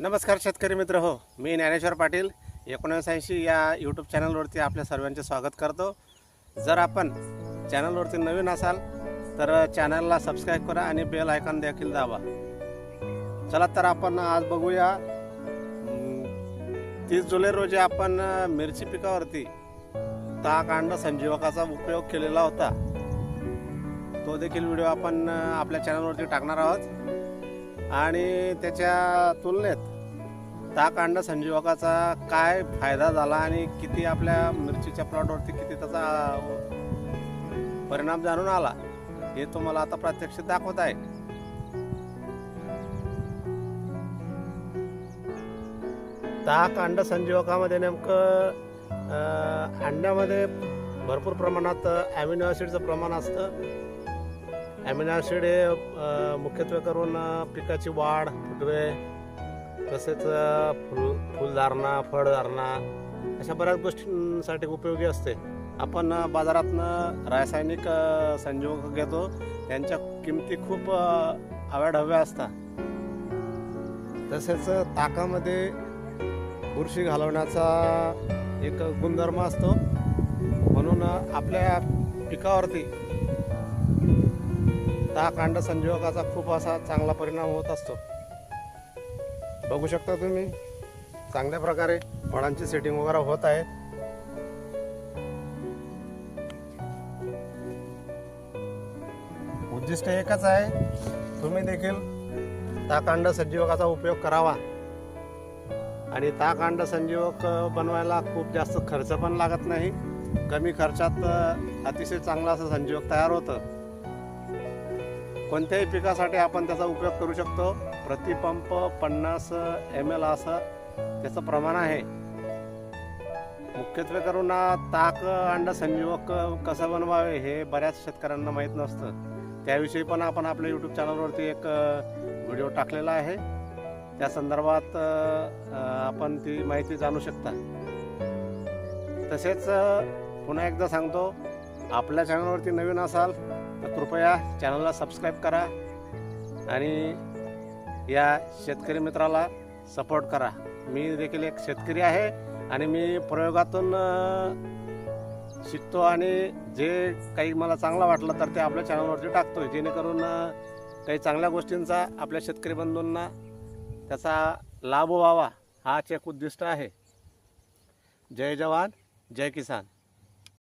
नमस्कार शेतकरी मित्र हो मी ज्ञानेश्वर पाटील एकोणऐंशी या यूट्यूब चॅनलवरती आपल्या सर्वांचे स्वागत करतो. जर आपण चॅनलवरती नवीन असाल तर चॅनलला सबस्क्राईब करा आणि बेल आयकॉन देखील दाबा. चला तर आपण आज बघूया तीस जुलै रोजी आपण मिरची पिकावरती ताक अंड संजीवकाचा उपयोग केलेला होता. तो देखील व्हिडिओ आपण आपल्या चॅनलवरती टाकणार आहोत. आणि त्याच्या तुलनेत ताक संजीवकाचा काय फायदा झाला आणि किती आपल्या मिरचीच्या प्लॉटवरती किती त्याचा परिणाम जाणून आला हे तुम्हाला आता प्रत्यक्ष दाखवत आहे. ताक अंड संजीवकामध्ये नेमकं अंड्यामध्ये भरपूर प्रमाणात ॲमिनो ॲसिडचं प्रमाण असतं. ॲमिनो ॲसिड हे मुख्यत्वे करून पिकाची वाढ फुटवे तसेच फुल फुलधारणा फळधारणा अशा बऱ्याच गोष्टींसाठी उपयोगी असते. आपण बाजारातनं रासायनिक संजीवक घेतो. त्यांच्या किमती खूप हव्या असतात. तसेच ताकामध्ये बुरशी घालवण्याचा एक गुणधर्म असतो. म्हणून आपल्या पिकावरती ताक कांड संजीवकाचा खूप असा चांगला परिणाम होत असतो. बघू शकता तुम्ही चांगल्या प्रकारे फळांची सेटिंग वगैरे होत आहे. उद्दिष्ट एकच आहे तुम्ही देखील ताकांड संजीवकाचा उपयोग करावा. आणि ताकांड संजीवक बनवायला खूप जास्त खर्च पण लागत नाही. कमी खर्चात अतिशय चांगलं असं संजीवक तयार होतं. कोणत्याही पिकासाठी आपण त्याचा उपयोग करू शकतो. प्रतिपंप पन्नास एम एल असं त्याचं प्रमाण आहे. मुख्यत्वे करून ताक अंड संजीवक कसं बनवावे हे बऱ्याच शेतकऱ्यांना माहीत नसतं. त्याविषयी पण आपण आपल्या यूट्यूब चॅनलवरती एक व्हिडिओ टाकलेला आहे. त्या संदर्भात आपण ती माहिती जाणू शकता. तसेच पुन्हा एकदा सांगतो आपल्या चॅनलवरती नवीन असाल तर कृपया चॅनलला सबस्क्राईब करा आणि या शेतकरी मित्राला सपोर्ट करा. मी देखील एक शेतकरी आहे आणि मी प्रयोगातून शिकतो आणि जे काही मला चांगलं वाटलं तर ते आपल्या चॅनलवरती टाकतो जेणेकरून काही चांगल्या गोष्टींचा आपल्या शेतकरी बंधूंना त्याचा लाभ व्हावा हाच एक उद्दिष्ट आहे. जय जवान जय किसान.